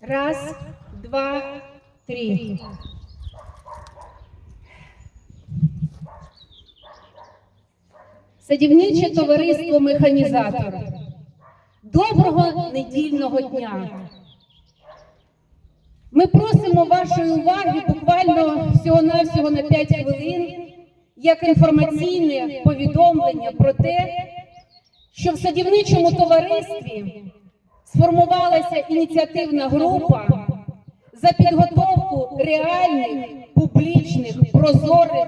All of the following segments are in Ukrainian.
Раз, два, три. Садівниче товариство Механізатор. Доброго недільного дня. Ми просимо вашої уваги буквально всього-навсього на 5 хвилин як інформаційне повідомлення про те, що в садівничому товаристві сформувалася ініціативна група за підготовку реальних публічних прозорих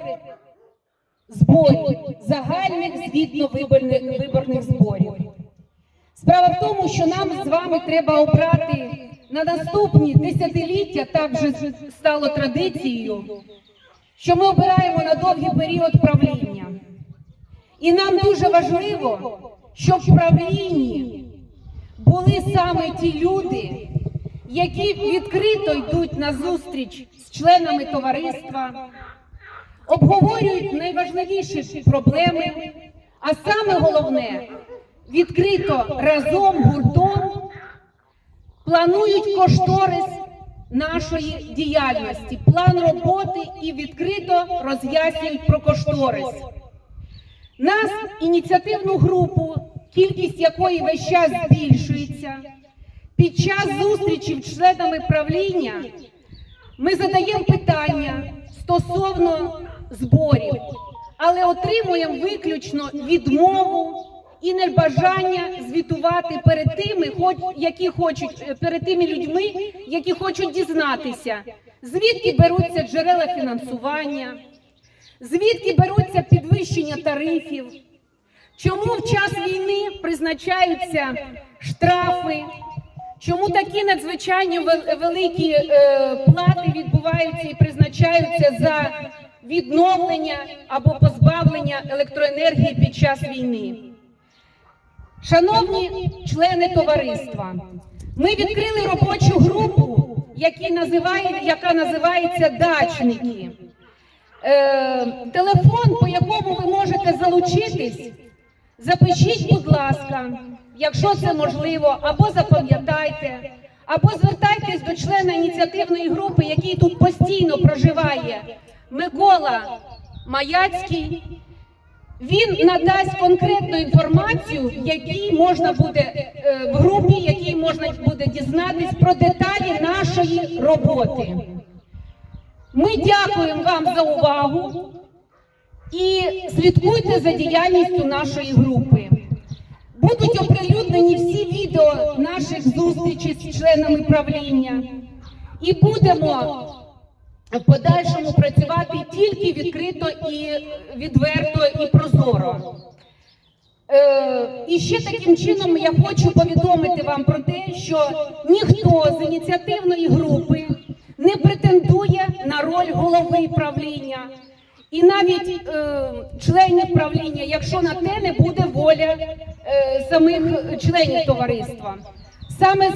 зборів, загальних звітно-виборних виборних зборів. Справа в тому, що нам з вами треба обрати на наступні десятиліття, так вже стало традицією, що ми обираємо на довгий період правління. І нам дуже важливо, щоб в правлінні були саме ті люди, які відкрито йдуть на зустріч з членами товариства, обговорюють найважливіші проблеми, а саме головне відкрито разом гуртом планують кошторис нашої діяльності, план роботи і відкрито роз'яснюють про кошторис. Нас, ініціативну групу, кількість якої весь час збільшується, під час зустрічі з членами правління ми задаємо питання стосовно зборів, але отримуємо виключно відмову і небажання звітувати перед тими, які хочуть е, перед тими людьми, які хочуть дізнатися, звідки беруться джерела фінансування, звідки беруться підвищення тарифів, чому в час війни призначаються штрафи. Чому такі надзвичайно великі е, плати відбуваються і призначаються за відновлення або позбавлення електроенергії під час війни? Шановні члени товариства, ми відкрили робочу групу, яка називається Дачники. Е, телефон, по якому ви можете залучитись, запишіть, будь ласка, якщо це можливо, або запам'ятайте, або звертайтесь до члена ініціативної групи, який тут постійно проживає, Микола Маяцький. Він надасть конкретну інформацію, якій можна буде е, в групі, якій можна буде дізнатись про деталі нашої роботи. Ми дякуємо вам за увагу і слідкуйте за діяльністю нашої групи. Будуть оприлюднені всі відео наших зустрічей з членами правління, і будемо в подальшому працювати тільки відкрито і відверто і прозоро. Е, і ще таким чином я хочу повідомити вам про те, що ніхто з ініціативної групи не претендує на роль голови правління. І навіть е, членів правління, якщо на те не буде воля е, самих членів товариства. Саме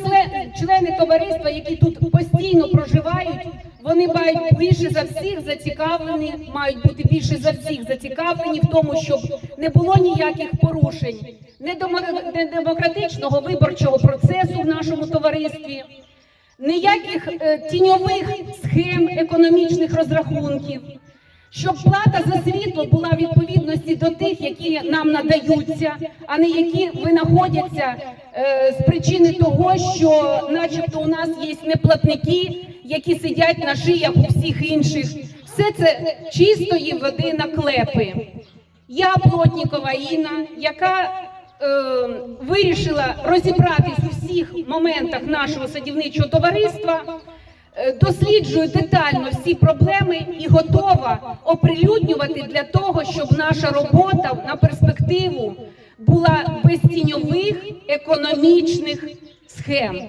члени товариства, які тут постійно проживають, вони мають більше за всіх зацікавлені, мають бути більше за всіх зацікавлені в тому, щоб не було ніяких порушень недемо- недемократичного виборчого процесу в нашому товаристві, ніяких е, тіньових схем економічних розрахунків. Щоб плата за світло була в відповідності до тих, які нам надаються, а не які винаходяться е, з причини того, що, начебто, у нас є неплатники, які сидять на шиях у всіх інших. Все це чистої води наклепи. Я Плотнікова Інна, яка е, вирішила розібратись у всіх моментах нашого садівничого товариства. Е, Досліджую детально всі проблеми і готова оприлюднювати для того, щоб наша робота на перспективу була без тіньових економічних схем.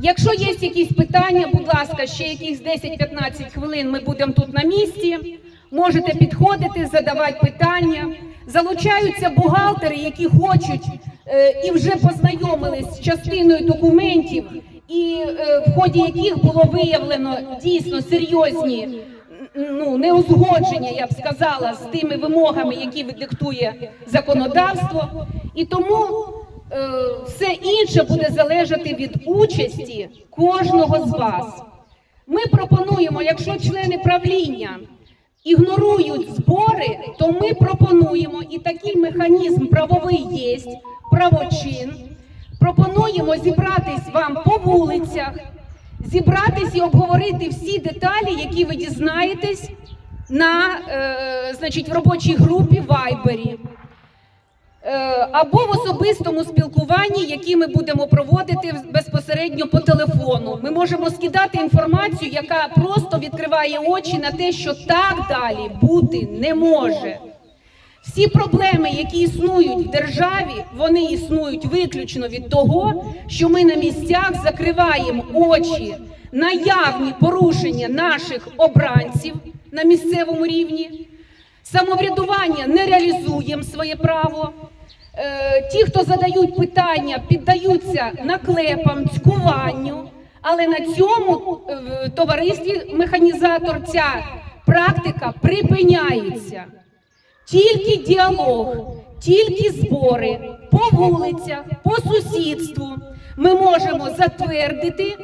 Якщо є якісь питання, будь ласка, ще якихось 10-15 хвилин ми будемо тут на місці. Можете підходити, задавати питання. Залучаються бухгалтери, які хочуть е, і вже познайомились з частиною документів, і е, в ході яких було виявлено дійсно серйозні ну, неузгодження, я б сказала, з тими вимогами, які диктує законодавство. І тому е, все інше буде залежати від участі кожного з вас. Ми пропонуємо, якщо члени правління ігнорують збори, то ми пропонуємо і такий механізм правовий є, правочин. Пропонуємо зібратись вам по вулицях, зібратись і обговорити всі деталі, які ви дізнаєтесь на е, значить, в робочій групі Вайбері. Е, або в особистому спілкуванні, які ми будемо проводити безпосередньо по телефону. Ми можемо скидати інформацію, яка просто відкриває очі на те, що так далі бути не може. Всі проблеми, які існують в державі, вони існують виключно від того, що ми на місцях закриваємо очі на явні порушення наших обранців на місцевому рівні. Самоврядування не реалізуємо своє право. Е, Ті, хто задають питання, піддаються наклепам, цькуванню. Але на цьому е, в товаристві механізатор ця практика припиняється. Тільки діалог, тільки збори по вулицях, по сусідству ми можемо затвердити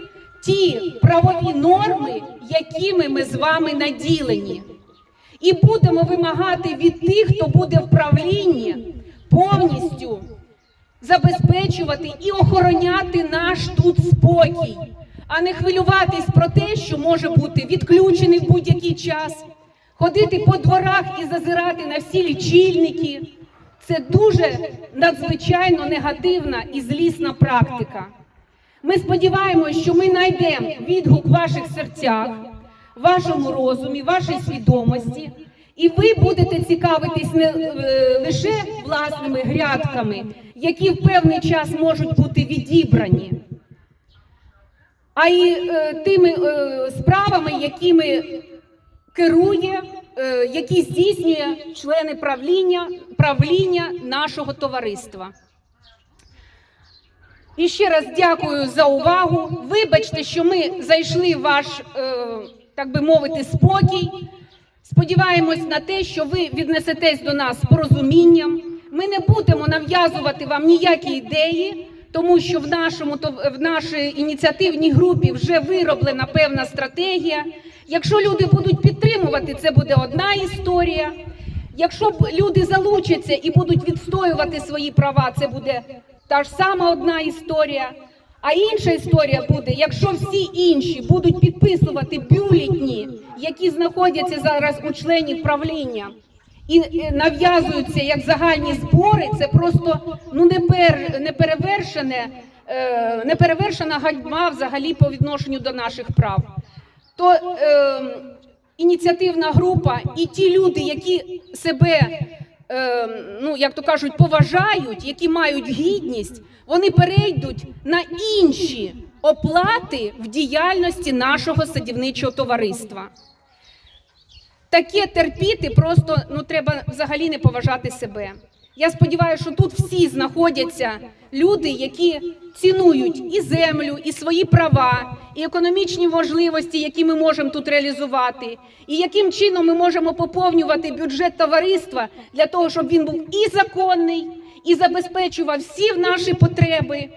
ті правові норми, якими ми з вами наділені. І будемо вимагати від тих, хто буде в правлінні, повністю забезпечувати і охороняти наш тут спокій, а не хвилюватись про те, що може бути відключений в будь-який час, ходити по дворах і зазирати на всі лічильники. Це дуже надзвичайно негативна і злісна практика. Ми сподіваємося, що ми знайдемо відгук в ваших серцях, вашому розумі, вашій свідомості, і ви будете цікавитись не е, лише власними грядками, які в певний час можуть бути відібрані, а й е, тими е, справами, якими керує, е, які здійснює члени правління, правління нашого товариства. І ще раз дякую за увагу. Вибачте, що ми зайшли в ваш, е, так би мовити, спокій. Сподіваємось на те, що ви віднесетесь до нас з порозумінням. Ми не будемо нав'язувати вам ніякі ідеї, тому що в нашому в нашій ініціативній групі вже вироблена певна стратегія. Якщо люди будуть підтримувати, це буде одна історія. Якщо люди залучаться і будуть відстоювати свої права, це буде та ж сама одна історія. А інша історія буде, якщо всі інші будуть підписувати бюлетні, які знаходяться зараз у членів правління, і нав'язуються як загальні збори, це просто ну не пер, не перевершене, е, неперевершена ганьба взагалі по відношенню до наших прав. То е, ініціативна група і ті люди, які себе, е, ну як то кажуть, поважають, які мають гідність, вони перейдуть на інші оплати в діяльності нашого садівничого товариства. Таке терпіти просто ну треба взагалі не поважати себе. Я сподіваюся, що тут всі знаходяться люди, які цінують і землю, і свої права, і економічні можливості, які ми можемо тут реалізувати, і яким чином ми можемо поповнювати бюджет товариства для того, щоб він був і законний, і забезпечував всі наші потреби,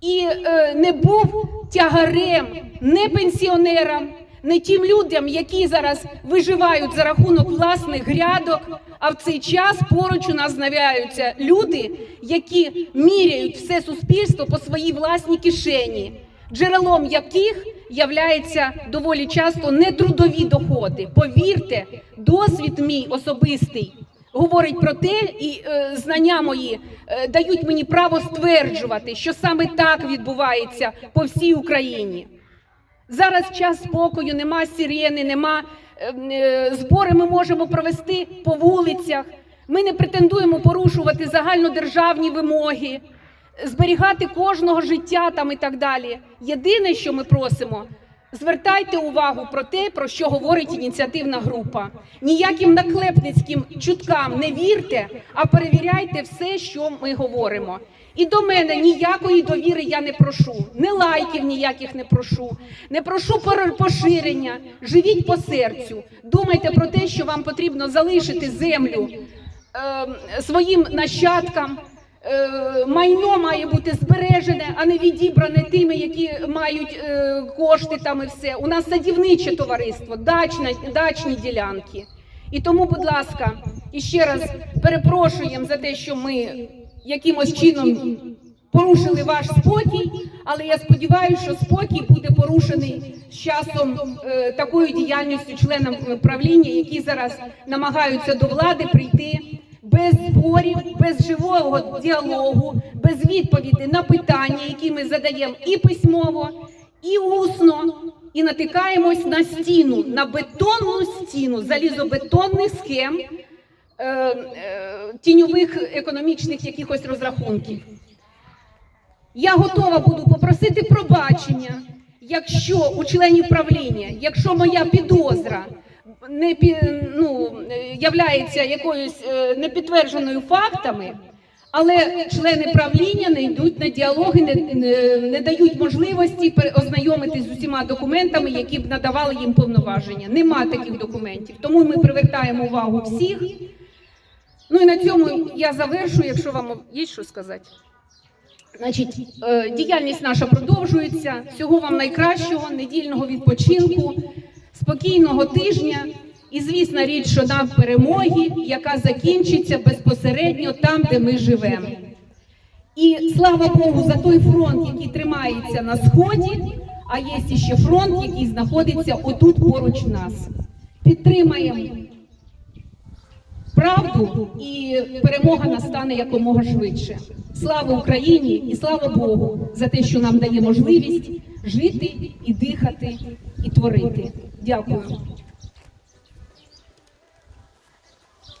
і е, не був тягарем не пенсіонерам, не тим людям, які зараз виживають за рахунок власних грядок. А в цей час поруч у нас з'являються люди, які міряють все суспільство по своїй власній кишені, джерелом яких являються доволі часто нетрудові доходи. Повірте, досвід мій особистий говорить про те, і е, знання мої е, дають мені право стверджувати, що саме так відбувається по всій Україні. Зараз час спокою, нема сирени, нема е, е, збори. Ми можемо провести по вулицях. Ми не претендуємо порушувати загальнодержавні вимоги, зберігати кожного життя там і так далі. Єдине, що ми просимо, звертайте увагу про те, про що говорить ініціативна група. Ніяким наклепницьким чуткам не вірте, а перевіряйте все, що ми говоримо. І до мене ніякої довіри я не прошу, не лайків ніяких не прошу, не прошу поширення. Живіть по серцю. Думайте про те, що вам потрібно залишити землю ем, своїм нащадкам, е, майно має бути збережене, а не відібране тими, які мають е, кошти там і все. У нас садівниче товариство, дачна, дачні ділянки. І тому, будь ласка, і ще раз перепрошуємо за те, що ми якимось чином порушили ваш спокій, але я сподіваюся, що спокій буде порушений з часом е, такою діяльністю членам е, правління, які зараз намагаються до влади прийти без зборів, без живого діалогу, без відповіді на питання, які ми задаємо і письмово, і усно, і натикаємось на стіну, на бетонну стіну, залізобетонний схем е, е, тіньових економічних якихось розрахунків. Я готова буду попросити пробачення, якщо у членів правління, якщо моя підозра не ну, являється якоюсь е, непідтвердженою фактами, але члени правління не йдуть на діалоги, не, не, дають можливості ознайомитись з усіма документами, які б надавали їм повноваження. Нема таких документів. Тому ми привертаємо увагу всіх. Ну і на цьому я завершу, якщо вам є що сказати. Значить, е, діяльність наша продовжується. Всього вам найкращого, недільного відпочинку, спокійного тижня. І звісна річ, що нам перемоги, яка закінчиться безпосередньо там, де ми живемо. І слава Богу, за той фронт, який тримається на сході, а є ще фронт, який знаходиться отут поруч нас. Підтримаємо правду і перемога настане якомога швидше. Слава Україні і слава Богу за те, що нам дає можливість жити і дихати і творити. Дякую.